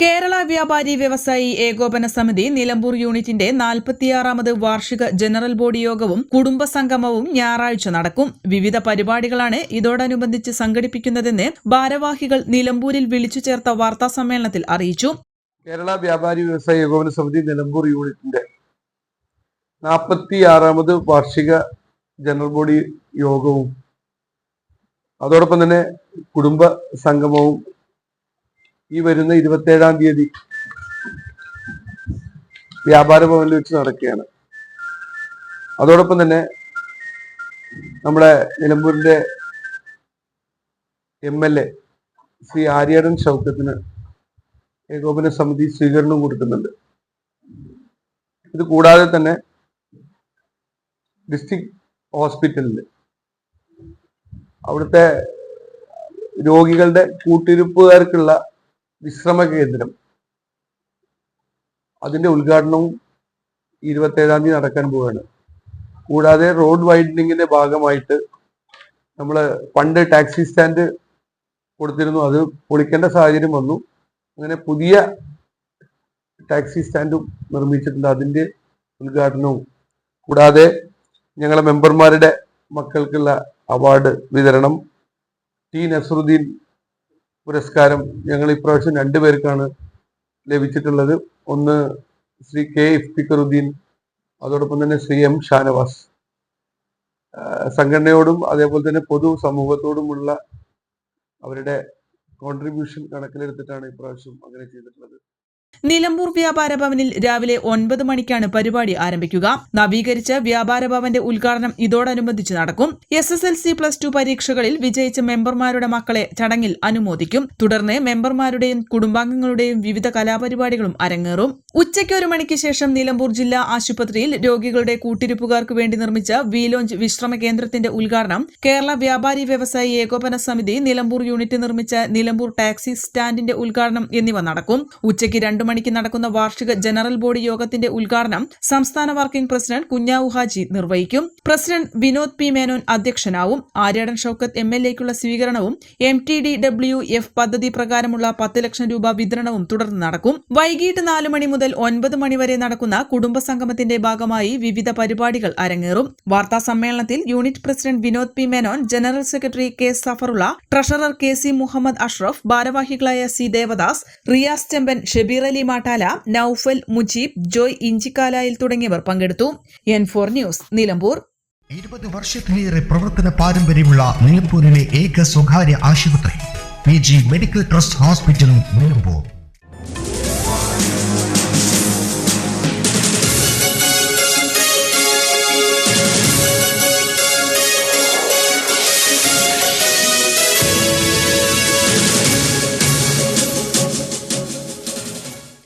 Kerala വ്യാപാരി വ്യവസായി ഏകോപന സമിതി നിലമ്പൂർ യൂണിറ്റിന്റെ നാൽപ്പത്തിയാറാമത് വാർഷിക ജനറൽ ബോഡി യോഗവും കുടുംബ സംഗമവും ഞായറാഴ്ച നടക്കും. വിവിധ പരിപാടികളാണ് ഇതോടനുബന്ധിച്ച് സംഘടിപ്പിക്കുന്നതെന്ന് ഭാരവാഹികൾ നിലമ്പൂരിൽ വിളിച്ചു ചേർത്ത വാർത്താ സമ്മേളനത്തിൽ അറിയിച്ചു. കേരള വ്യാപാരി വ്യവസായി ഏകോപന സമിതി നിലമ്പൂർ യൂണിറ്റിന്റെ നാൽപ്പത്തിയാറാമത് വാർഷിക ജനറൽ ബോഡി യോഗവും അതോടൊപ്പം തന്നെ കുടുംബ സംഗമവും ഈ വരുന്ന ഇരുപത്തേഴാം തീയതി വ്യാപാര ഭവനിൽ വെച്ച് നടക്കുകയാണ്. അതോടൊപ്പം തന്നെ നമ്മുടെ നിലമ്പൂരിന്റെ M L A Shri Aryadan ഷൗക്കത്തിന് ഏകോപന സമിതി സ്വീകരണം കൊടുക്കുന്നുണ്ട്. ഇത് കൂടാതെ തന്നെ ഡിസ്ട്രിക്ട് ഹോസ്പിറ്റലിൽ അവിടുത്തെ രോഗികളുടെ കൂട്ടിരിപ്പുകാർക്കുള്ള വിശ്രമ കേന്ദ്രം അതിന്റെ ഉദ്ഘാടനവും ഇരുപത്തേഴാം തീയതി നടക്കാൻ പോവുകയാണ്. കൂടാതെ റോഡ് വൈഡനിങ്ങിന്റെ ഭാഗമായിട്ട് നമ്മൾ പണ്ട് ടാക്സി സ്റ്റാൻഡ് കൊടുത്തിരുന്നു. അത് പൊളിക്കേണ്ട സാഹചര്യം വന്നു. അങ്ങനെ പുതിയ ടാക്സി സ്റ്റാൻഡും നിർമ്മിച്ചിട്ടുണ്ട്. അതിന്റെ ഉദ്ഘാടനവും. കൂടാതെ ഞങ്ങളെ മെമ്പർമാരുടെ മക്കൾക്കുള്ള അവാർഡ് വിതരണം. ടി. നസറുദ്ദീൻ പുരസ്കാരം ഞങ്ങൾ ഇപ്രാവശ്യം രണ്ടുപേർക്കാണ് ലഭിച്ചിട്ടുള്ളത്. ഒന്ന് ശ്രീ കെ ഇഫ്തിഖറുദ്ദീൻ അതോടൊപ്പം തന്നെ ശ്രീ എം ഷാനവാസ്. സംഘടനയോടും അതേപോലെ തന്നെ പൊതു സമൂഹത്തോടുമുള്ള അവരുടെ കോൺട്രിബ്യൂഷൻ കണക്കിലെടുത്തിട്ടാണ് ഇപ്രാവശ്യം അങ്ങനെ ചെയ്തിട്ടുള്ളത്. നിലമ്പൂർ വ്യാപാര ഭവനിൽ രാവിലെ ഒൻപത് മണിക്കാണ് പരിപാടി ആരംഭിക്കുക. നവീകരിച്ച വ്യാപാര ഭവന്റെ ഉദ്ഘാടനം ഇതോടനുബന്ധിച്ച് നടക്കും. S S L C plus two പരീക്ഷകളിൽ വിജയിച്ച മെമ്പർമാരുടെ മക്കളെ ചടങ്ങിൽ അനുമോദിക്കും. തുടർന്ന് മെമ്പർമാരുടെയും കുടുംബാംഗങ്ങളുടെയും വിവിധ കലാപരിപാടികളും അരങ്ങേറും. ഉച്ചയ്ക്ക് ഒരു മണിക്ക് ശേഷം നിലമ്പൂർ ജില്ലാ ആശുപത്രിയിൽ രോഗികളുടെ കൂട്ടിരിപ്പുകാർക്ക് വേണ്ടി നിർമ്മിച്ച വീലോഞ്ച് വിശ്രമ കേന്ദ്രത്തിന്റെ ഉദ്ഘാടനം. കേരള വ്യാപാരി വ്യവസായി ഏകോപന സമിതി നിലമ്പൂർ യൂണിറ്റ് നിർമ്മിച്ച നിലമ്പൂർ ടാക്സി സ്റ്റാൻഡിന്റെ ഉദ്ഘാടനം എന്നിവ നടക്കും. ഉച്ചയ്ക്ക് രണ്ടു മണിക്ക് നടക്കുന്ന വാർഷിക ജനറൽ ബോഡി യോഗത്തിന്റെ ഉദ്ഘാടനം സംസ്ഥാന വർക്കിംഗ് പ്രസിഡന്റ് കുഞ്ഞാവു ഹാജി നിർവഹിക്കും. പ്രസിഡന്റ് വിനോദ് പി മേനോൻ അധ്യക്ഷനാവും. ആര്യാടൻ ഷൌക്കത്ത് എം എൽ എക്കുള്ള സ്വീകരണവും M T D W F പദ്ധതി പ്രകാരമുള്ള പത്ത് ലക്ഷം രൂപ വിതരണവും തുടർന്ന് നടക്കും. വൈകിട്ട് നാല് മണി മുതൽ ഒൻപത് മണി വരെ നടക്കുന്ന കുടുംബ സംഗമത്തിന്റെ ഭാഗമായി വിവിധ പരിപാടികൾ അരങ്ങേറും. വാർത്താ സമ്മേളനത്തിൽ unit president Vinod P Menon general secretary K Safarulla treasurer K C Muhammad Ashraf ഭാരവാഹികളായ സി ദേവദാസ് റിയാസ് ചെമ്പൻ ഷെബീർ അലി മാട്ടാല നൌഫൽ മുജീബ് ജോയ് ഇഞ്ചിക്കാലായിൽ തുടങ്ങിയവർ പങ്കെടുത്തു. N four news Nilambur. ഇരുപത് വർഷത്തിലേറെ പ്രവർത്തന പാരമ്പര്യമുള്ള നിലമ്പൂരിലെ ഏക സ്വകാര്യ ആശുപത്രി പി ജി മെഡിക്കൽ ട്രസ്റ്റ് ഹോസ്പിറ്റലും നിലമ്പൂർ.